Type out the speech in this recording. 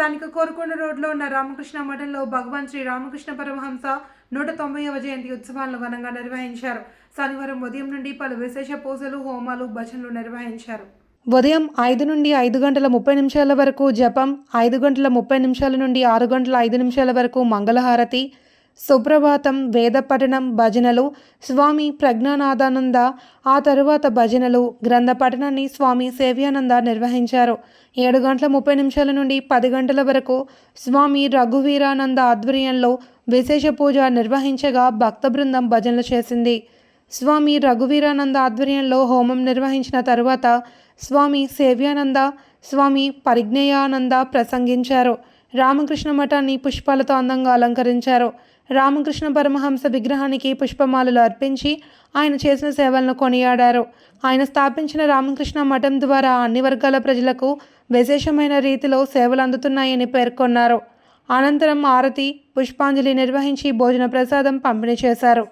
స్థానిక కోరుకొండ రోడ్లో ఉన్న రామకృష్ణ మఠంలో భగవాన్ శ్రీ రామకృష్ణ పరమహంస నూట తొంభైవ జయంతి ఉత్సవాలను ఘనంగా నిర్వహించారు. శనివారం ఉదయం నుండి పలు విశేష పూజలు హోమాలు భజనలు నిర్వహించారు. ఉదయం ఐదు నుండి ఐదు గంటల ముప్పై నిమిషాల వరకు జపం ఐదు గంటల ముప్పై నిమిషాల నుండి ఆరు గంటల ఐదు నిమిషాల వరకు మంగళహారతి సుప్రభాతం వేదపఠనం భజనలు స్వామి ప్రజ్ఞానాదానంద ఆ తరువాత భజనలు గ్రంథ పఠనాన్ని స్వామి సేవ్యానంద నిర్వహించారు. ఏడు గంటల ముప్పై నిమిషాల నుండి పది గంటల వరకు స్వామి రఘువీరానంద ఆధ్వర్యంలో విశేష పూజ నిర్వహించగా భక్త బృందం భజనలు చేసింది. స్వామి రఘువీరానంద ఆధ్వర్యంలో హోమం నిర్వహించిన తరువాత స్వామి సేవ్యానంద స్వామి పరిజ్ఞయానంద ప్రసంగించారు. రామకృష్ణ మఠాన్ని పుష్పాలతో అందంగా అలంకరించారు. రామకృష్ణ పరమహంస విగ్రహానికి పుష్పమాలలు అర్పించి ఆయన చేసిన సేవలను కొనియాడారు. ఆయన స్థాపించిన రామకృష్ణ మఠం ద్వారా అన్ని వర్గాల ప్రజలకు విశేషమైన రీతిలో సేవలు అందుతున్నాయని పేర్కొన్నారు. అనంతరం ఆరతి పుష్పాంజలి నిర్వహించి భోజన ప్రసాదం పంపిణీ చేశారు.